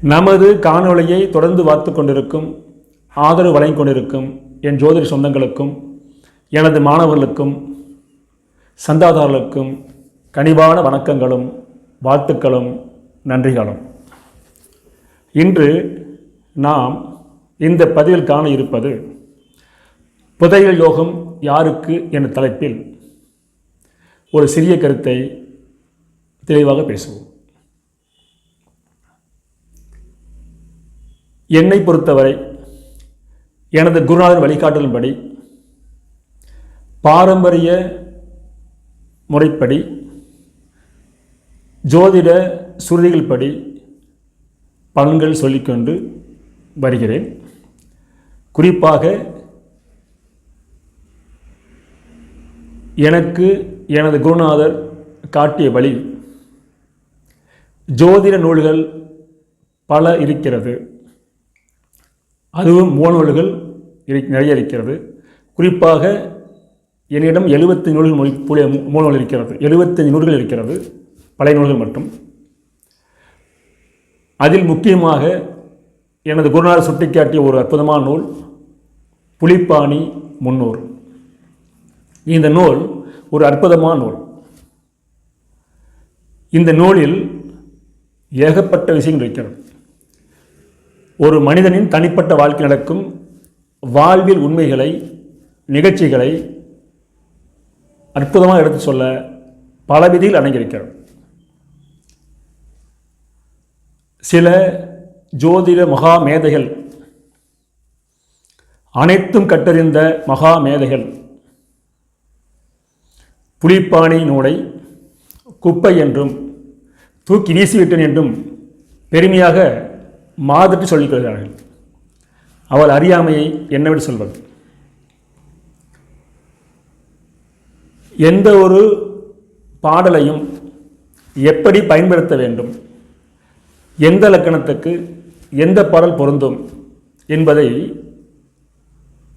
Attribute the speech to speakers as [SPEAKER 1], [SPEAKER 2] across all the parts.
[SPEAKER 1] நமது காணொளியை தொடர்ந்து பார்த்து கொண்டிருக்கும் ஆதரவு வழங்கிக் கொண்டிருக்கும் என் ஜோதிட சொந்தங்களுக்கும் எனது மாணவர்களுக்கும் சந்தாதாரர்களுக்கும் கனிவான வணக்கங்களும் வாழ்த்துக்களும் நன்றிகளும். இன்று நாம் இந்த பதிவில் காண இருப்பது புதையல் யோகம் யாருக்கு என்ற தலைப்பில் ஒரு சிறிய கருத்தை தெளிவாக பேசுவோம். என்னை பொறுத்தவரை எனது குருநாதன் வழிகாட்டலின்படி பாரம்பரிய முறைப்படி ஜோதிட சுருதிகள் படி பலன்கள் சொல்லிக்கொண்டு வருகிறேன். குறிப்பாக எனக்கு எனது குருநாதர் காட்டிய வழி ஜோதிட நூல்கள் பல இருக்கிறது. அதுவும் முகநூல்கள் நிறைய இருக்கிறது. குறிப்பாக என்னிடம் எழுபத்தி நூல்கள் மொழி புலிய மூலநூல் இருக்கிறது. எழுபத்தஞ்சு நூல்கள் இருக்கிறது. பழைய நூல்கள் மட்டும். அதில் முக்கியமாக எனது குருநாதர் சுட்டிக்காட்டிய ஒரு அற்புதமான நூல் புலிப்பாணி முன்னூறு. இந்த நூல் ஒரு அற்புதமான நூல். இந்த நூலில் ஏகப்பட்ட விஷயங்கள் இருக்கிறது. ஒரு மனிதனின் தனிப்பட்ட வாழ்க்கை நடக்கும் வாழ்வில் உண்மைகளை நிகழ்ச்சிகளை அற்புதமாக எடுத்து சொல்ல பல விதியில் அடங்கியிருக்கிறது. சில ஜோதிட மகா மேதைகள் அனைத்தும் கட்டறிந்த மகா மேதைகள் புலிப்பாணி நூலை குப்பை என்றும் தூக்கி வீசிவிட்டேன் என்றும் பெருமையாக மாதிட்டு சொல்லிக் கொள்கிறார்கள் அவள் அறியாமையை என்னவிட சொல்வது? எந்த ஒரு பாடலையும் எப்படி பயன்படுத்த வேண்டும்? எந்த லக்கணத்துக்கு எந்த பாடல் பொருந்தும்? என்பதை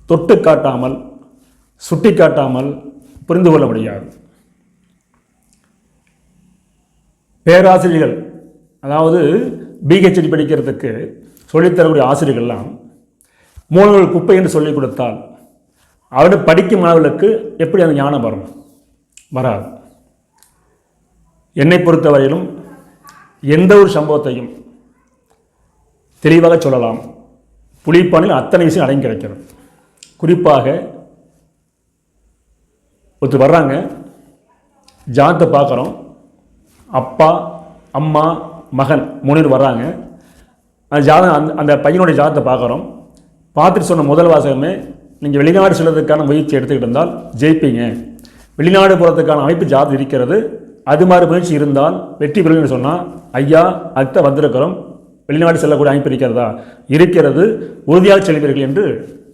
[SPEAKER 1] தொட்டு காட்டாமல் சுட்டி காட்டாமல் புரிந்து கொள்ள முடியாது. பேராசிரியர்கள் அதாவது பிஹெச்டி படிக்கிறதுக்கு சொல்லித்தரக்கூடிய ஆசிரியர்கள்லாம் மூலங்கள் குப்பை என்று சொல்லிக் கொடுத்தால் அவருடைய படிக்கும் மாணவர்களுக்கு எப்படி அந்த ஞானம் வரும்? வராது. என்னை பொறுத்தவரையிலும் எந்த ஒரு சம்பவத்தையும் தெளிவாக சொல்லலாம். புலிப்பானில் அத்தனை விஷயம் அடங்கி கிடைக்கிறது. குறிப்பாக ஒருத்தர் வர்றாங்க. ஜாத்தை பார்க்குறோம். அப்பா அம்மா மகன் மூணு பேர் வர்றாங்க. அந்த ஜாதகம் அந்த அந்த பையனுடைய ஜாதத்தை பார்க்குறோம். பார்த்துட்டு சொன்ன முதல் வாசகமே நீங்கள் வெளிநாடு செல்வதற்கான முயற்சி எடுத்துக்கிட்டு இருந்தால் ஜெயிப்பீங்க. வெளிநாடு போகிறதுக்கான அமைப்பு ஜாதகம் இருக்கிறது. அது மாதிரி முயற்சி இருந்தால் வெற்றி பெறுவீங்கன்னு சொன்னால் ஐயா அடுத்த வந்திருக்கிறோம். வெளிநாடு செல்லக்கூடிய அமைப்பு இருக்கிறதா? இருக்கிறது. உறுதியாக செல்வீர்கள் என்று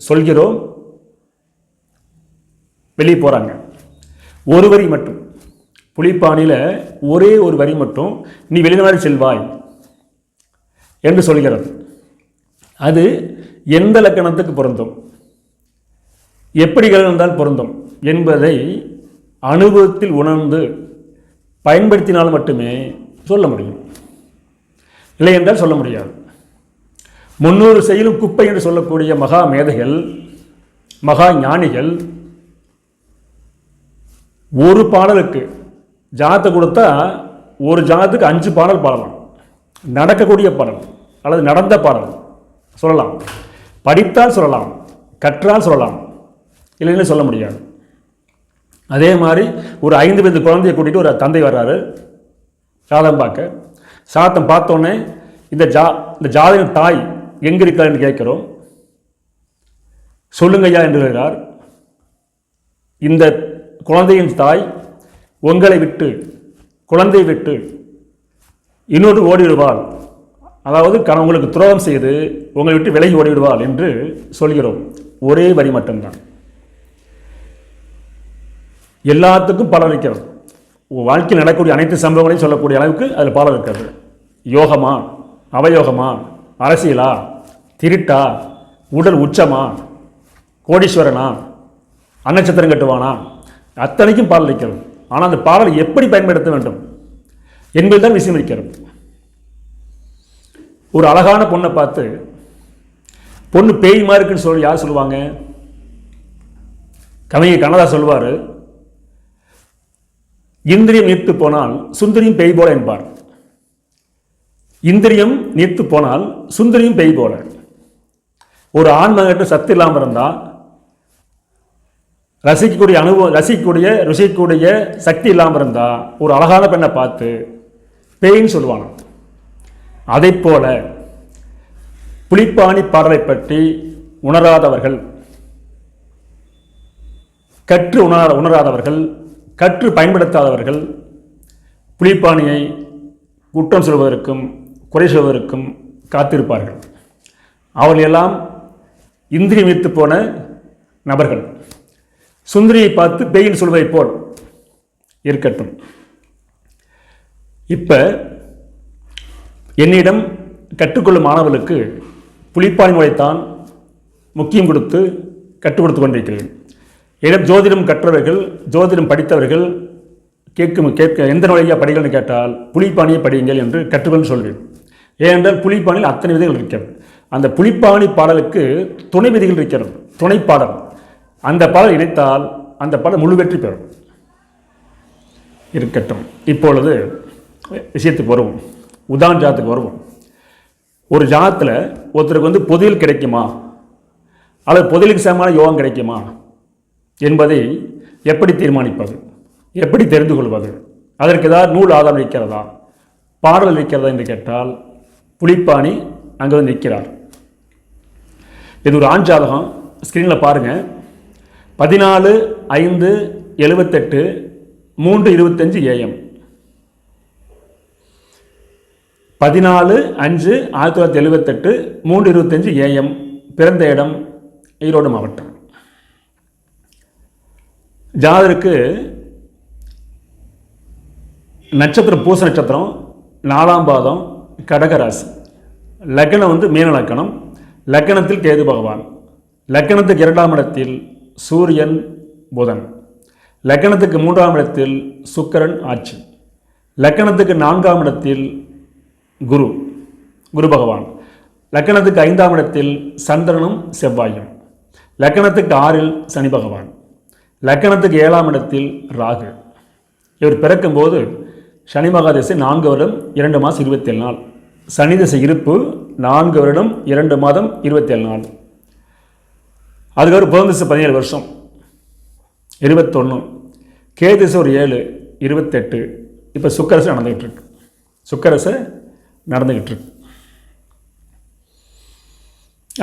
[SPEAKER 1] சொல்கிறோம். வெளியே போகிறாங்க ஒரு வரி மட்டும். புலிப்பாணியில் ஒரே ஒரு வரி மட்டும் நீ வெளிநாடு செல்வாய் என்று சொல்கிறது. அது எந்த லக்கணத்துக்கு பொருந்தும்? எப்படி இருந்தால் பொருந்தும்? என்பதை அனுபவத்தில் உணர்ந்து பயன்படுத்தினால் மட்டுமே சொல்ல முடியும். இல்லை என்றால் சொல்ல முடியாது. முன்னூறு செயலும் குப்பை என்று சொல்லக்கூடிய மகா மேதைகள் மகா ஞானிகள் ஒரு பாடலுக்கு ஜாத்தை கொடுத்தா ஒரு ஜாதத்துக்கு அஞ்சு பாடல் பாடலாம். நடக்கக்கூடிய பாடல் அல்லது நடந்த பாடல் சொல்லலாம். படித்தால் சொல்லலாம். கற்றால் சொல்லலாம். இல்லைன்னு சொல்ல முடியாது. அதே மாதிரி ஒரு ஐந்து வயது குழந்தைய கூட்டிகிட்டு ஒரு தந்தை வர்றாரு. சாதம் பார்க்க. சாத்தம் பார்த்தோன்னே இந்த ஜா இந்த ஜாதகம் தாய் எங்கே இருக்காருன்னு கேட்குறோம். சொல்லுங்கய்யா என்று வருகிறார் இந்த குழந்தையின் தாய் உங்களை விட்டு குழந்தை விட்டு இன்னொரு ஓடிவிடுவாள். அதாவது கண உங்களுக்கு துரோகம் செய்து உங்களை விட்டு விலகி ஓடிவிடுவாள் என்று சொல்கிறோம். ஒரே வரி மட்டும்தான். எல்லாத்துக்கும் பலன் இருக்கிறது. வாழ்க்கையில் நடக்கக்கூடிய அனைத்து சம்பவங்களையும் சொல்லக்கூடிய அளவுக்கு அதில் பலன் இருக்கிறது. யோகமா? அவயோகமா? அரசியலா? திருட்டா? உடல் உச்சமா? கோடீஸ்வரனா? அன்னச்சத்திரம் கட்டுவானா? அத்தனைக்கும் பால் இருக்கிறது. ஆனால் அந்த பாடலை எப்படி பயன்படுத்த வேண்டும்? என்பதுதான் விஷயம் இருக்கிறது ஒரு அழகான பொண்ணை பார்த்து பொண்ணு பேய் மாதிரி இருக்குன்னு சொல்லி யார் சொல்லுவாங்க? கவிஞர் கனதா சொல்வார் இந்திரியம் நீர்த்து போனால் சுந்தரியும் பேய் போல என்பார். இந்திரியம் நீர்த்து போனால் சுந்தரியும் பேய் போல. ஒரு ஆண்மகிட்ட சத்து இல்லாமல் இருந்தால் ரசிக்கக்கூடிய அனுபவம் ரசிக்கக்கூடிய ருசிக்கக்கூடிய சக்தி இல்லாமல் இருந்தால் ஒரு அழகான பெண்ணை பார்த்து பேயின்னு சொல்லுவாங்க. அதை போல புலிப்பாணி பாடலை பற்றி உணராதவர்கள் கற்று உணர உணராதவர்கள் கற்று பயன்படுத்தாதவர்கள் புலிப்பாணியை குற்றம் சொல்வதற்கும் குறை சொல்வதற்கும் காத்திருப்பார்கள். அவர்கள் எல்லாம் இந்திரியமித்து போன நபர்கள். சுந்தரியை பார்த்து பேயின் சொல்வதை போல் இருக்கட்டும். இப்போ என்னிடம் கற்றுக்கொள்ளும் மாணவர்களுக்கு புலிப்பாணி முறைத்தான் முக்கியம் கொடுத்து கற்றுக் கொடுத்து கொண்டிருக்கிறேன். இடம் ஜோதிடம் கற்றவர்கள் ஜோதிடம் படித்தவர்கள் கேட்கும் கேட்க எந்த நோயாக படிகள்னு கேட்டால் புலிப்பாணியை படியுங்கள் என்று கற்றுக்கொண்டு சொல்வேன். ஏனென்றால் புலிப்பாணியில் அத்தனை விதைகள் இருக்கிறது. அந்த புலிப்பாணி பாடலுக்கு துணை விதிகள் இருக்கிறது. துணை பாடல் அந்த பாடல் இணைத்தால் அந்த பாடல் முழு வெற்றி பெறும். இருக்கட்டும். இப்பொழுது விஷயத்துக்கு வருவோம். உதான் ஜாத்துக்கு வருவோம். ஒரு ஜாத்தில் ஒருத்தருக்கு வந்து பொதியில் கிடைக்குமா? அல்லது பொதிலுக்கு சமமான யோகம் கிடைக்குமா? என்பதை எப்படி தீர்மானிப்பது? எப்படி தெரிந்து கொள்வது? அதற்கு ஏதாவது நூல் ஆதாரம் இருக்கிறதா? பாடல் இருக்கிறதா என்று கேட்டால் புலிப்பாணி அங்கே வந்து நிற்கிறார். இது ஒரு ஆண் ஜாதகம். ஸ்க்ரீனில் பாருங்கள் பதினாலு ஐந்து எழுபத்தெட்டு மூன்று இருபத்தஞ்சு ஏஎம். பதினாலு அஞ்சு ஆயிரத்தி தொள்ளாயிரத்தி எழுபத்தெட்டு மூன்று இருபத்தஞ்சு ஏஎம். பிறந்த இடம் ஈரோடு மாவட்டம். ஜாதருக்கு நட்சத்திரம் பூச நட்சத்திரம் நாலாம் பாதம் கடகராசி. லக்னம் வந்து மீன லக்கணம். லக்கணத்தில் கேது பகவான். லக்கணத்துக்கு இரண்டாம் இடத்தில் சூரியன் புதன். லக்கணத்துக்கு மூன்றாம் இடத்தில் சுக்கரன் ஆட்சி. லக்கணத்துக்கு நான்காம் இடத்தில் குரு குரு பகவான். லக்கணத்துக்கு ஐந்தாம் இடத்தில் சந்திரனும் செவ்வாயும். லக்கணத்துக்கு ஆறில் சனி பகவான். லக்கணத்துக்கு ஏழாம் இடத்தில் ராகு. இவர் பிறக்கும்போது சனி மகாதேசை நான்கு வருடம் இரண்டு மாதம் இருபத்தேழு நாள். சனி திசை இருப்பு நான்கு வருடம் இரண்டு மாதம் இருபத்தேழு நாள். அதுக்கப்புறம் புதந்திசு பதினேழு வருஷம். இருபத்தொன்று கேதிச ஒரு ஏழு இருபத்தெட்டு இப்போ சுக்கரசு நடந்துக்கிட்டு இருக்கு சுக்கரசை நடந்துக்கிட்டு இருக்கு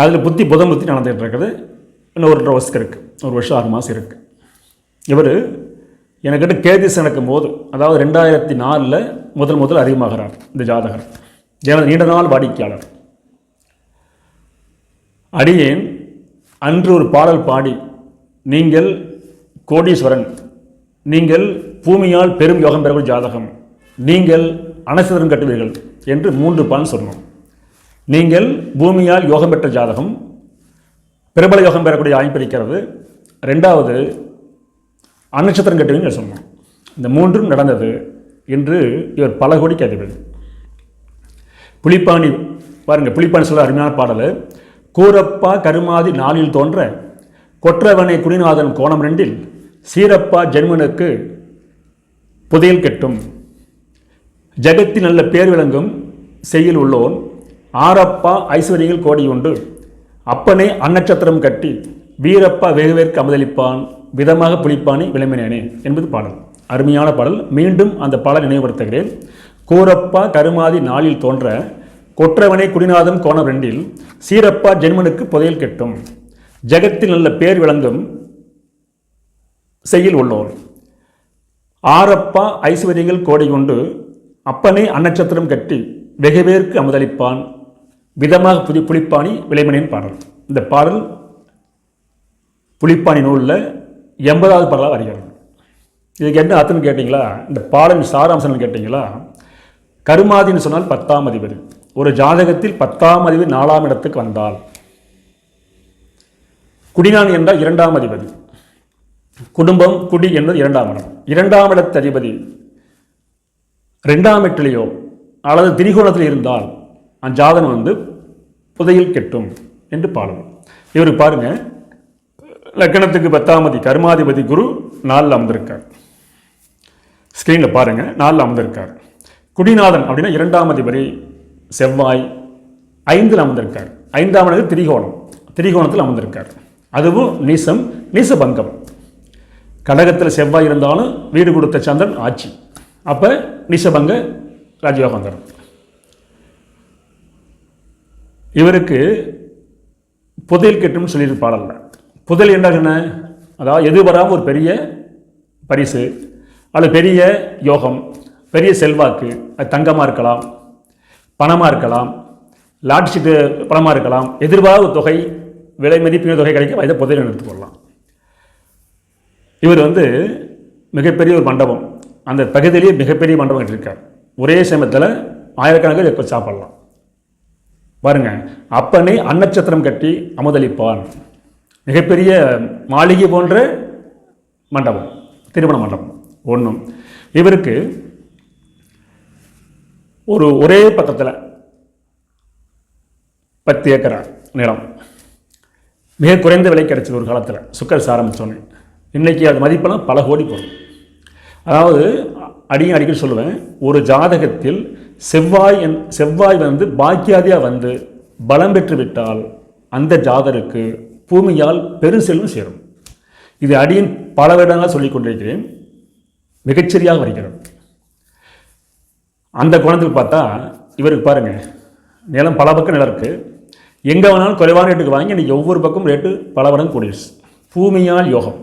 [SPEAKER 1] அதில் புத்தி புதன் புத்தி நடந்துகிட்டு இருக்குது இன்னும் ஒரு வருஷத்துக்கு இருக்குது ஒரு வருஷம் ஆறு மாதம் இருக்குது இவர் எனக்கிட்ட கேதிஸ் நடக்கும் போது அதாவது ரெண்டாயிரத்தி நாலில் முதல் முதல் அறிமுகமாகிறார் இந்த ஜாதகர். எனது நீண்ட நாள் வாடிக்கையாளர். அடியேன் அன்று ஒரு பாடல் பாடி நீங்கள் கோடீஸ்வரன் நீங்கள் பூமியால் பெரும் யோகம் பெறக்கூடிய ஜாதகம் நீங்கள் அனசதரம் கட்டுவீர்கள் என்று மூன்று பலன் சொன்னோம். நீங்கள் பூமியால் யோகம் பெற்ற ஜாதகம் பிரபல யோகம் பெறக்கூடிய வாய்ப்பு இருக்கிறது ரெண்டாவது அநட்சத்திரம் கட்டுவீங்க சொன்னோம். இந்த மூன்றும் நடந்தது என்று இவர் பல கோடிக்கு அதிபதி புலிப்பாணி பாருங்கள் புலிப்பாணி சொல்ல அருமையான பாடல். கூரப்பா கருமாதி நாளில் தோன்ற கொற்றவனை குடிநாதன் கோணம் ரெண்டில் சீரப்பா ஜென்மனுக்கு புதையல் கெட்டும். ஜெகத்தில் நல்ல பேர் விளங்கும் செய்யில் உள்ளோன் ஆரப்பா ஐஸ்வர்யங்கள் கோடி உண்டு அப்பனே அன்னட்சத்திரம் கட்டி வீரப்பா வெகுவேற்கு அமுதளிப்பான் விதமாக புலிப்பானி விளம்பினேனே என்பது பாடல். அருமையான பாடல். மீண்டும் அந்த பாடல் நினைவுபடுத்துகிறேன். கூரப்பா கருமாதி நாளில் தோன்ற கொற்றவனை குடிநாதன் கோணம் ரெண்டில் சீரப்பா ஜென்மனுக்கு புதையல் கெட்டும். ஜெகத்தில் நல்ல பேர் விளங்கும் செய்யில் உள்ளோர். ஆரப்பா ஐஸ்வர்யங்கள் கோடை கொண்டு அப்பனே அன்னச்சத்திரம் கட்டி வெகுவேற்கு அமுதளிப்பான். விதமாக புதி புலிப்பாணி விளைமணியின் பாடல். இந்த பாடல் புலிப்பாணி நூலில் எண்பதாவது பாடலாக வருகிறது. இதுக்கு என்ன அர்த்தம்னு கேட்டிங்களா? இந்த பாடலின் சாராம்சம்னு கேட்டிங்களா? கருமாதின்னு சொன்னால் பத்தாம் அதிபதி. ஒரு ஜாதகத்தில் பத்தாம் அதிபதி நாலாம் இடத்துக்கு வந்தால். குடிநான் என்றால் இரண்டாம் அதிபதி. குடும்பம் குடி என்பது இரண்டாம் இடம். இரண்டாம் இடத்து அதிபதி ரெண்டாம் எட்டிலேயோ அல்லது திரிகோணத்தில் இருந்தால் அந்த ஜாதகம் வந்து புதையில் கெட்டும் என்று பாடணும் இவர் பாருங்க. லக்கணத்துக்கு பத்தாமதி கர்மாதிபதி குரு நாலில் அமர்ந்திருக்கார். ஸ்க்ரீனில் பாருங்க. நாலில் அமர்ந்திருக்கார். குடிநாதன் அப்படின்னா இரண்டாம் அதிபதி. செவ்வாய் ஐந்தில் அமர்ந்திருக்கார். ஐந்தாம் இடத்து திரிகோணம். திரிகோணத்தில் அமர்ந்திருக்கார். அதுவும் நீசம் நீசபங்கம். கடகத்தில் செவ்வாய் இருந்தாலும் வீடு கொடுத்த சந்திரன் ஆட்சி. அப்போ நீசபங்க ராஜயோகம் தரும் இவருக்கு புதையல் கெட்டும்னு சொல்லிட்டு புதல் புதையல் என்றால் என்ன? அதாவது எது வராமல் ஒரு பெரிய பரிசு அல்ல பெரிய யோகம் பெரிய செல்வாக்கு அது தங்கமாக இருக்கலாம். பணமாக இருக்கலாம் லாட் பணமாக இருக்கலாம் எதிர்பார்த்த தொகை விலை மதிப்பின தொகை கிடைக்கும் வயதை புதையல் எடுத்துக்கொள்ளலாம் இவர் வந்து மிகப்பெரிய ஒரு மண்டபம். அந்த பகுதியிலேயே மிகப்பெரிய மண்டபம் கட்டிருக்கார் ஒரே சமயத்தில் ஆயிரக்கணக்கில் இப்போ சாப்பிடலாம்? பாருங்க அப்பனை அன்னச்சத்திரம் கட்டி அமுதளிப்பான். மிகப்பெரிய மாளிகை போன்ற மண்டபம் திருமண மண்டபம் ஒன்றும் இவருக்கு ஒரு ஒரே பக்கத்தில் பத்து ஏக்கரா நிலம். மிக குறைந்த விலை கிடைச்சது ஒரு காலத்தில். சுக்கர் ஆரம்பித்தோன்னே இன்றைக்கி அது மதிப்பெல்லாம் பல கோடி போகும் அதாவது அடியும் அடிக்கடி சொல்லுவேன் ஒரு ஜாதகத்தில் செவ்வாய் என் செவ்வாய் வந்து பாக்கியாதியாக வந்து பலம் பெற்று விட்டால் அந்த ஜாதருக்கு பூமியால் பெருசெல்வம் சேரும். இது அடியின் பல வருடங்களாக சொல்லிக் கொண்டிருக்கிறேன். மிகச்சரியாக வருகிறது. அந்த கோணத்தில் பார்த்தா இவருக்கு பாருங்கள் நிலம் பல பக்கம் நிலம் இருக்குது எங்கே வேணாலும் குறைவான ரேட்டுக்கு வாங்கி இன்றைக்கி ஒவ்வொரு பக்கம் ரேட்டு பல மடங்கு கூடிடுச்சு. பூமியால் யோகம்.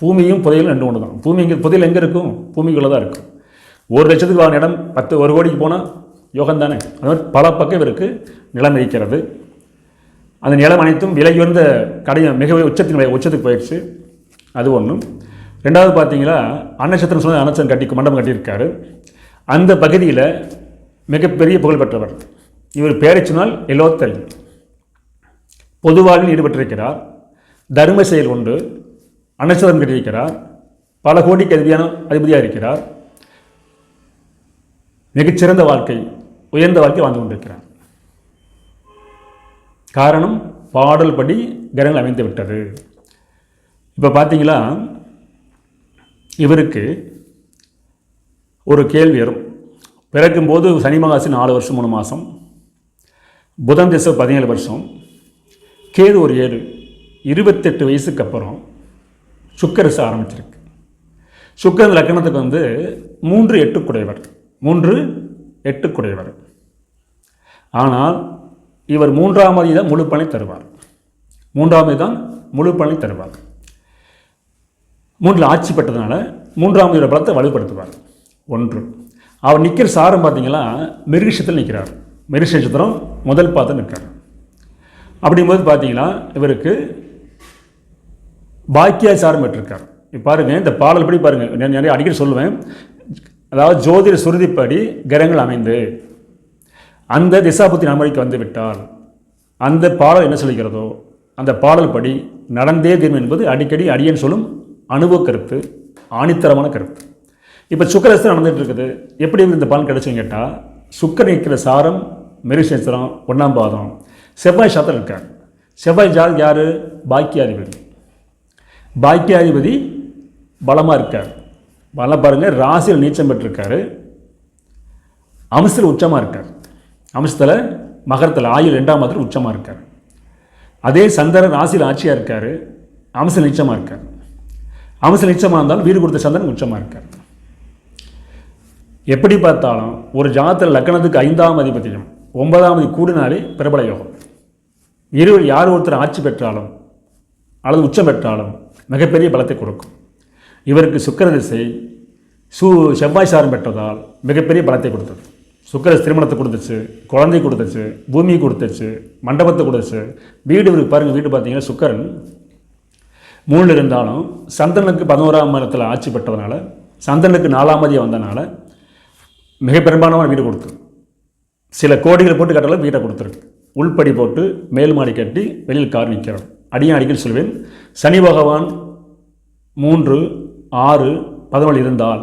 [SPEAKER 1] பூமியும் புதையலும் ரெண்டு ஒன்று தான். பூமி இங்கே புதையல் எங்கே இருக்கும்? பூமிக்குள்ளே தான் இருக்கும். ஒரு லட்சத்துக்கு வாங்கின இடம் பத்து ஒரு கோடிக்கு போனால் யோகம் தானே? அது மாதிரி பல பக்கம் இவருக்கு நிலம் இருக்கிறது. அந்த நிலம் அனைத்தும் விலை உயர்ந்த கடையும் மிக உச்சத்தின் உச்சத்துக்கு போயிடுச்சு. அது ஒன்றும் ரெண்டாவது பார்த்தீங்களா அன்னச்சத்திரம் சொன்ன அன்னச்சன் கட்டி மண்டபம் கட்டியிருக்காரு. அந்த பகுதியில் மிகப்பெரிய புகழ் பெற்றவர். இவர் பெயரை சொன்னால் எலோத்தல் தெரியும் ஈடுபட்டிருக்கிறார். தர்ம செயல் உண்டு. அன்னச்சத்திரம் கட்டியிருக்கிறார். பல கோடிக்கு அதிபதியான அதிபதியாக இருக்கிறார். மிகச்சிறந்த வாழ்க்கை உயர்ந்த வாழ்க்கை வாழ்ந்து கொண்டிருக்கிறார். காரணம் பாடல் படி கிரகங்கள் அமைந்து விட்டது. இப்போ பார்த்தீங்களா? இவருக்கு ஒரு கேள்வி வரும். பிறக்கும்போது சனி மகாசி நாலு வருஷம் மூணு மாதம் புதன் திசை பதினேழு வருஷம். கேது ஒரு ஏழு இருபத்தெட்டு வயசுக்கு அப்புறம் சுக்கரசு ஆரம்பிச்சிருக்கு. சுக்கரன் லக்கணத்துக்கு வந்து மூன்று எட்டுக்குடையவர் மூன்று எட்டுக்குடையவர் ஆனால் இவர் மூன்றாமதி தான் முழு பணி தருவார். மூன்றாம் தான் முழு பணி தருவார். மூன்றில் ஆட்சி பெற்றதுனால மூன்றாமதியோட பலத்தை வலுப்படுத்துவார். ஒன்று. அவர் நிற்கிற சாரம் பார்த்தீங்கன்னா மிருகஷத்தில் நிற்கிறார் மிருக நட்சத்திரம் முதல் பார்த்து நிற்கிறார். அப்படிங்கும்போது பார்த்தீங்கன்னா இவருக்கு பாக்கியா சாரம் பெற்றிருக்கார். இப்போ பாருங்கள் இந்த பாடல் படி பாருங்கள் நான் நிறைய அடிக்கடி சொல்லுவேன். அதாவது ஜோதிட சுருதிப்படி கிரகங்கள் அமைந்து அந்த திசாபுத்தி நடைமுறைக்கு வந்து விட்டால் அந்த பாடல் என்ன சொல்கிறதோ அந்த பாடல் படி நடந்தே தீர்வு என்பது அடிக்கடி அடியன் சொல்லும் அனுபவ கருத்து ஆணித்தரமான கருத்து. இப்போ சுக்கரஸ்து நடந்துகிட்டு இருக்குது எப்படி இந்த பலன் கிடைச்சுன்னு கேட்டால் சுக்கரன் இருக்கிற சாரம் மெருசேஸ்வரம் ஒன்றாம் பாதம். செவ்வாய் சாத்திரம் இருக்கார். செவ்வாய் ஜாதி யார்? பாக்கியாதிபதி. பாக்கியாதிபதி பலமாக இருக்கார். பலம் பாருங்கள் ராசியில் நீச்சம் பெற்றிருக்காரு. அம்சத்தில் உச்சமாக இருக்கார். அம்சத்தில் மகரத்தில் ஆயுள் ரெண்டாம் மாதத்தில் உச்சமாக இருக்கார். அதே சந்திரன் ராசியில் ஆட்சியாக இருக்கார். அம்சல் நிச்சயமாக இருக்கார். அம்சல் நிச்சயமாக இருந்தாலும் வீடு கொடுத்த சந்திரன் உச்சமாக இருக்கார். எப்படி பார்த்தாலும் ஒரு ஜாதத்தில் லக்கணத்துக்கு ஐந்தாம் அதிபதியும் ஒன்பதாம் அதிபதி கூடினாலே பிரபல யோகம். இருவர் யார் ஒருத்தர் ஆட்சி பெற்றாலும் அல்லது உச்சம் பெற்றாலும் மிகப்பெரிய பலத்தை கொடுக்கும். இவருக்கு சுக்கர திசை சு செவ்வாய் சாரம் பெற்றதால் மிகப்பெரிய பலத்தை கொடுத்தது. சுக்கர திருமணத்தை கொடுத்துச்சு குழந்தை கொடுத்துச்சு பூமி கொடுத்துச்சு மண்டபத்தை கொடுத்துச்சு. வீடு இவருக்கு பாருங்கள் வீடு பார்த்தீங்கன்னா சுக்கரன். மூணில் இருந்தாலும் சந்திரனுக்கு பதினோராம் மரத்தில் ஆட்சி பெற்றதுனால சந்திரனுக்கு நாலாம் மதியம் வந்தனால மிக பெரும்பாலான வீடு கொடுத்துரு சில கோடிகள் போட்டு கட்டலாம் வீட்டை கொடுத்துருக்கு உள்படி போட்டு மேல் மாடி கட்டி வெளியில் கார் நிற்கிறோம். அடியும் அடிக்கல் சொல்வேன். சனி பகவான் மூன்று ஆறு பதினொழு இருந்தால்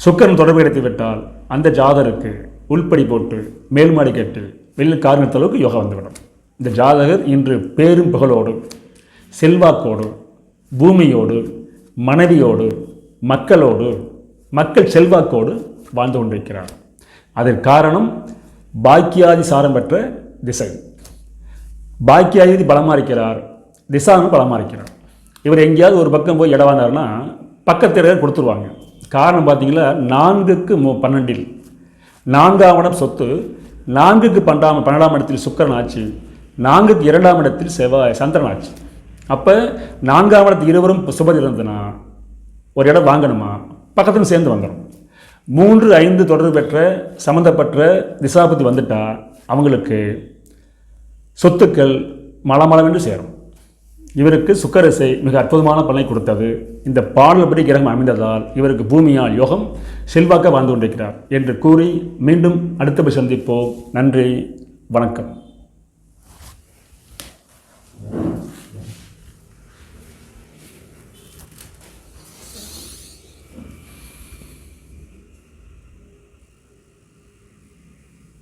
[SPEAKER 1] சுக்கரன் தொடர்பு கிடைத்து விட்டால் அந்த ஜாதருக்கு உள்படி போட்டு மேல் மாடி கட்டு வெளியில் கார் நிறுத்த அளவுக்கு யோகா வந்துவிடும். இந்த ஜாதகர் இன்று பேரும் புகழோடு செல்வாக்கோடு பூமியோடு மனைவியோடு மக்களோடு மக்கள் செல்வாக்கோடு வாழ்ந்து கொண்டிருக்கிறார் அதற்கு காரணம் பாக்கியாதி சாரம் பெற்ற திசை. பாக்கியாதி பலமாக இருக்கிறார் திசாவும் பலமாக இருக்கிறார் இவர் எங்கேயாவது ஒரு பக்கம் போய் இடம் வாங்கினார்னா கொடுத்துருவாங்க. காரணம் பார்த்தீங்களா நான்குக்கு மு பன்னெண்டில். நான்காம் இடம் சொத்து நான்குக்கு பன்னெண்டாம் பன்னெண்டாம் இடத்தில் சுக்கரன் ஆச்சு நான்குக்கு இரண்டாம் இடத்தில் செவ்வாய் சந்திரன் ஆச்சு அப்போ நான்காம் இடத்து இருவரும் சுபதி இருந்ததுன்னா ஒரு இடம் வாங்கணுமா? பக்கத்தில் சேர்ந்து வாங்கணும் மூன்று ஐந்து தொடர்பு பெற்ற சம்மந்தப்பட்ட திசாபதி வந்துட்டா அவங்களுக்கு சொத்துக்கள் மலமளவென்று சேரும். இவருக்கு சுக்கரசை மிக அற்புதமான பலனை கொடுத்தது. இந்த பாடல்படி கிரகம் அமைந்ததால் இவருக்கு பூமியால் யோகம் செல்வாக்க வாழ்ந்து கொண்டிருக்கிறார் என்று கூறி மீண்டும் அடுத்த சந்திப்போம் நன்றி வணக்கம்.